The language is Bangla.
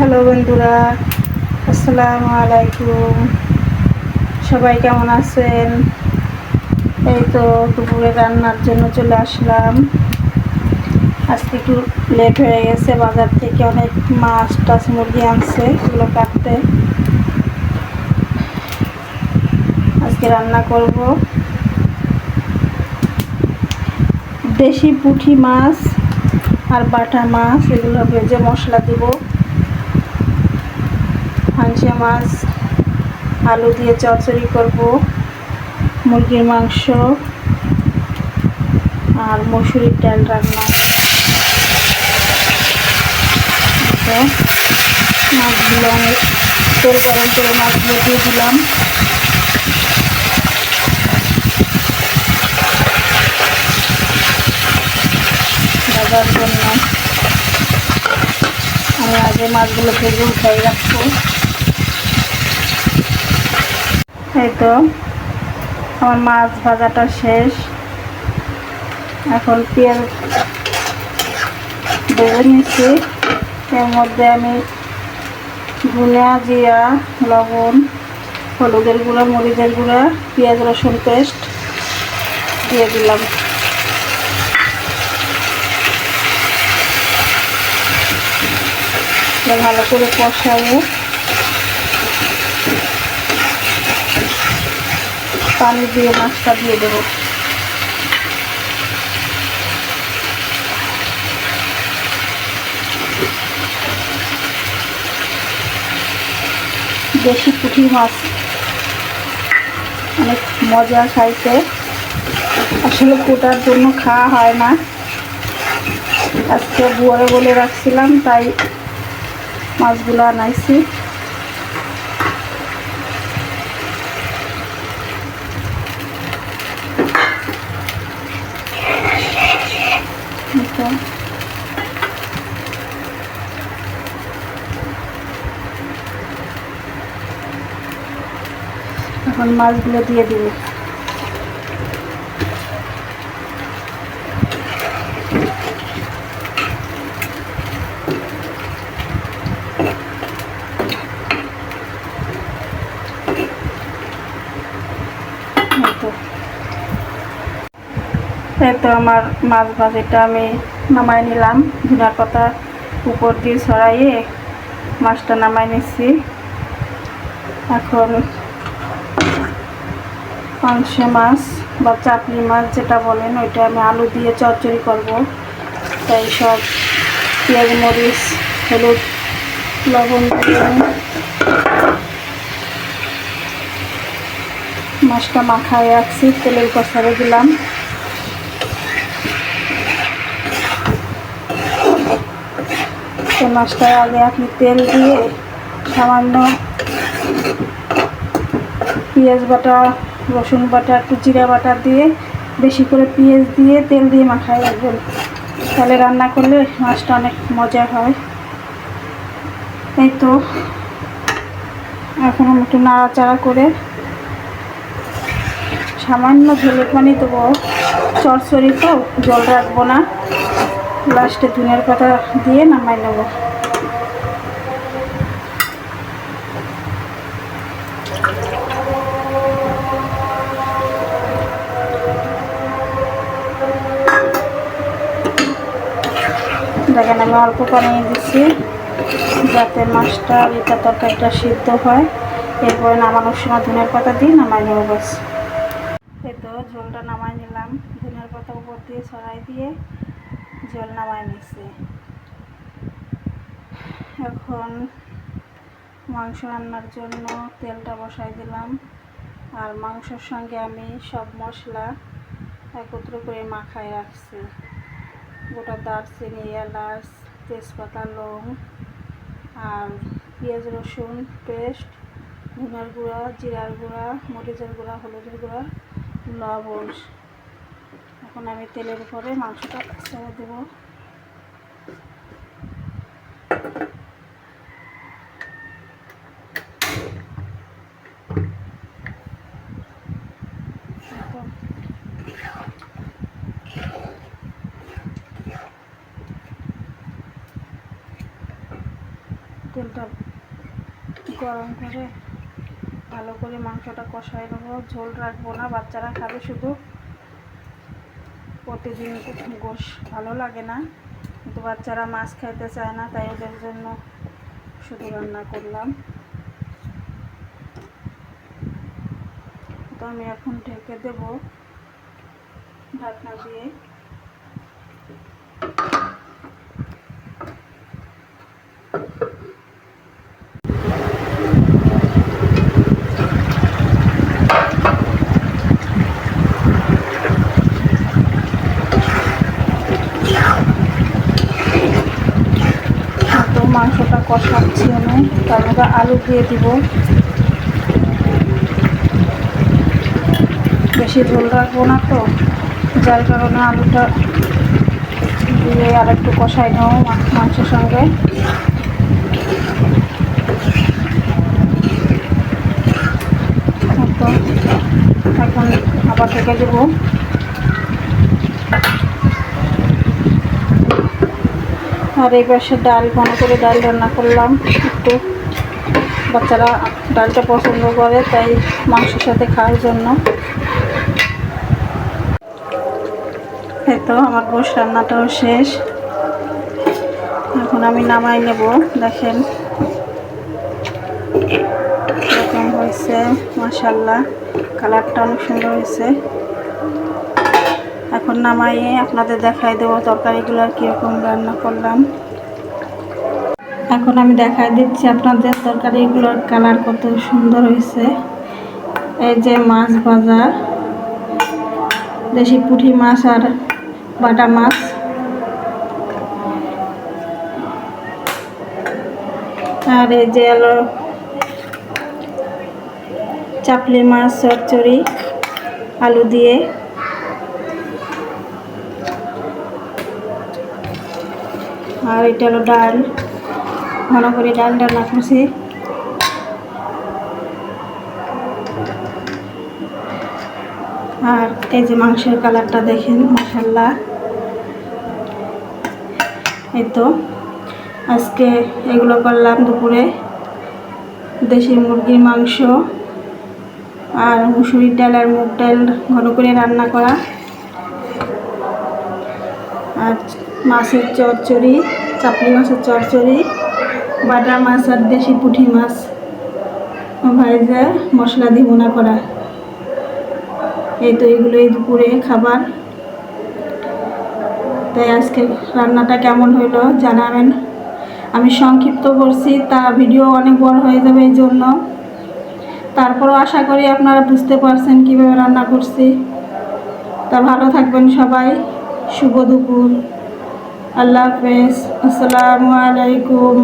হ্যালো বন্ধুরা, আসসালামু আলাইকুম। সবাই কেমন আছেন? এই তো দুপুরে রান্নার জন্য চলে আসলাম। আজকে একটু লেট হয়ে গেছে, বাজার থেকে অনেক মাছ টাছ মুরগি আনছে এগুলো কাটতে। আজকে রান্না করব। দেশি পুঁটি মাছ আর বাটা মাছ, এগুলো ভেজে মশলা দিব। হাঁসিয়া মাছ, আলু দিয়ে চচ্চড়ি করব, মুরগির মাংস আর মসুরির ডাল রান্না। মাছগুলো অনেক তেল গরম করে মাছগুলো দিয়ে দিলাম। ভাজার জন্য আমি আগে মাছগুলো ভেজে উঠাই রাখব। এই তো, আমার মাছ ভাজাটা শেষ। এখন পেঁয়াজ ভেজে নিচ্ছি। এর মধ্যে আমি ধনিয়া, জিরা, লবণ, হলুদের গুঁড়া, মরিচের গুঁড়া, পেঁয়াজ, রসুন পেস্ট দিয়ে দিলাম। ভালো করে কষাবো। পানি দিয়ে মাছটা দিয়ে দেবো। দেশি পুঁটি মাছ। অনেক মজা খাইতে। আসলে কোটার জন্য খাওয়া হয় না। আজকে বুয়ারে বলে রাখছিলাম, তাই মাছগুলো আনাইছি তো এখন মাছগুলো দিয়ে দিব তো। আমার মাছ ভাজিটা আমি নামাই নিলাম। ধনিয়ার পাতা উপর দিয়ে ছড়াইয়ে মাছটা নামাই নিচ্ছি। এখন পাংশে মাছ বা চাপলি মাছ যেটা বলেন, ওইটা আমি আলু দিয়ে চচ্চড়ি করব। তাই সব পেঁয়াজ, মরিচ, হলুদ, লবণ দিয়ে মাছটা মাখায় রাখছি, তেলের কষারে দিলাম। তো মাছটা আগে আপনি তেল দিয়ে সামান্য পেঁয়াজ বাটা রসুন বাটা, একটু জিরা বাটা দিয়ে বেশি করে পেঁয়াজ দিয়ে তেল দিয়ে মাখাই রাখবেন। তাহলে রান্না করলে মাছটা অনেক মজা হয়। এই তো এখন আমি একটু নাড়াচাড়া করে সামান্য ঝোলে পানি দেবো। চরচড়ি তো জল রাখব না। লাস্টে ধনের পাতা দিয়ে নামাই নেব। দেখেন আমি অল্প পানি দিচ্ছি যাতে মাছটা এটা তরকারিটা সিদ্ধ হয়। এরপরে নামানোর সময় ধনের পাতা দিয়ে নামাই নেব বাস এই তো ঝোলটা নামাই নিলাম। ধনের পাতা উপর দিয়ে ছড়াই দিয়ে জল নামাই নিচ্ছি এখন মাংস রান্নার জন্য তেলটা বসাই দিলাম। আর মাংসর সঙ্গে আমি সব মশলা একত্র করে মাখায় রাখছি। গোটা দারচিনি, এলাচ, তেজপাতা, লং আর পেঁয়াজ, রসুন পেস্ট ধনের গুঁড়া, জিরার গুঁড়া, মরিচের গুঁড়া, হলুদের গুঁড়া, লবণ। এখন আমি তেলের উপরে মাংসটা ছেড়ে দেবো। তেলটা গরম করে ভালো করে মাংসটা কষাই নেব। ঝোল রাখব না, বাচ্চারা খাবে শুধু। প্রতিদিন গোশ ভালো লাগে না। কিন্তু বাচ্চারা মাছ খাইতে চায় না, তাই ওদের জন্য শুধু রান্না করলাম। তো আমি এখন ঢেকে দেব ঢাকনা দিয়ে তো মাংসটা কষাচ্ছি আমি। তার মধ্যে আলু দিয়ে দিব। বেশি ঝোল রাখব না তো। যার কারণে আলুটা দিয়ে আর একটু কষাই নেব মাংসের সঙ্গে। এখন আবার থেকে দেবো। আর এই পাশে ডাল, ঘন করে ডাল রান্না করলাম একটু। বাচ্চারা ডালটা পছন্দ করে, তাই মাংসের সাথে খাওয়ার জন্য। তো আমার গোশ রান্নাটাও শেষ। এখন আমি নামাই নেব, দেখেন। এরকম হয়েছে মাসাল্লাহ কালারটা অনেক সুন্দর হয়েছে। এখন নামাইয়ে আপনাদের দেখাই দেবো তরকারিগুলো কীরকম রান্না করলাম। এখন আমি দেখাই দিচ্ছি আপনাদের তরকারিগুলোর কালার কত সুন্দর হয়েছে। এই যে মাছ ভাজা, দেশি পুঁটি মাছ আর বাটা মাছ। আর এই যে এলো চাপলি মাছ, চচ্চড়ি, আলু দিয়ে। আর এটা হলো ডাল। ঘন করে ডাল রান্না করছি আর এই যে মাংসের কালারটা দেখেন মশাল্লা এই তো। আজকে এগুলো করলাম দুপুরে। দেশি মুরগির মাংস আর মুসুরির ডাল আর মুগ ডাল ঘন করে রান্না করা। আর মাছের চচ্চড়ি চাপড়ি মাছের চচ্চড়ি বাটা মাছ আর দেশি পুঁটি মাছ। ভাজা মশলা দিয়ে মোনা করা। এই তো এগুলো এই দুপুরে খাবার। তাই আজকে রান্নাটা কেমন হইল জানাবেন। আমি সংক্ষিপ্ত করছি, তা ভিডিও অনেক বড় হয়ে যাবে এই জন্য। তারপরও আশা করি আপনারা বুঝতে পারছেন কীভাবে রান্না করছি। তা ভালো থাকবেন সবাই। শুভ দুপুর। আল্লাহ হাফেজ আসসালামু আলাইকুম